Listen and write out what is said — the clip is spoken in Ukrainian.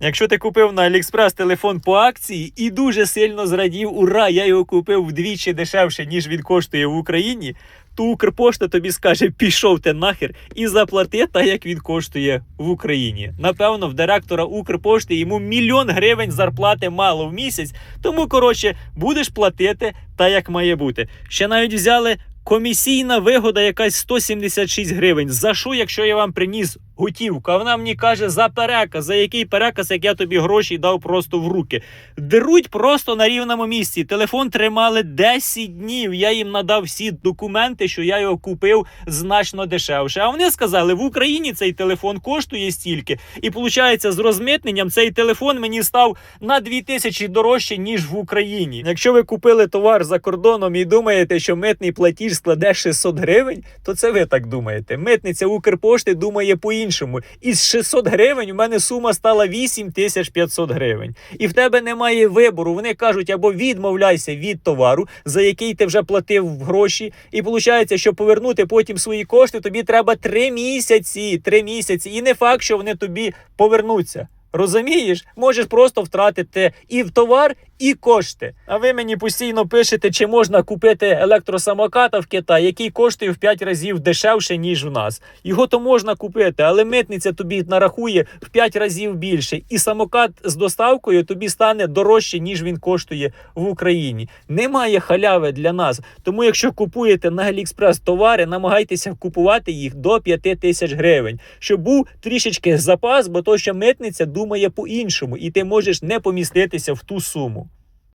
Якщо ти купив на AliExpress телефон по акції і дуже сильно зрадів, ура, я його купив вдвічі дешевше, ніж він коштує в Україні, то Укрпошта тобі скаже, пішов ти нахер і заплати так, як він коштує в Україні. Напевно, в директора Укрпошти йому мільйон гривень зарплати мало в місяць, тому, коротше, будеш платити так, як має бути. Ще навіть взяли комісійна вигода якась 176 гривень. За що, якщо я вам приніс готівку? А вона мені каже за переказ. За який переказ, як я тобі гроші дав просто в руки. Деруть просто на рівному місці. Телефон тримали 10 днів. Я їм надав всі документи, що я його купив значно дешевше. А вони сказали, в Україні цей телефон коштує стільки. І виходить, з розмитненням цей телефон мені став на 2000 дорожче, ніж в Україні. Якщо ви купили товар за кордоном і думаєте, що митний платіж складе 600 гривень, то це ви так думаєте. Митниця Укрпошти думає по-іншому. Із 600 гривень у мене сума стала 8500 гривень. І в тебе немає вибору. Вони кажуть, або відмовляйся від товару, за який ти вже платив гроші. І виходить, що повернути потім свої кошти, тобі треба 3 місяці. 3 місяці. І не факт, що вони тобі повернуться. Розумієш, можеш просто втратити і в товар, і кошти. А ви мені постійно пишете, чи можна купити електросамоката в Китаї, який коштує в 5 разів дешевше, ніж у нас. Його то можна купити, але митниця тобі нарахує в 5 разів більше. І самокат з доставкою тобі стане дорожче, ніж він коштує в Україні. Немає халяви для нас. Тому, якщо купуєте на AliExpress товари, намагайтеся купувати їх до 5 тисяч гривень, щоб був трішечки запас, бо то, що митниця думає по-іншому, і ти можеш не поміститися в ту суму.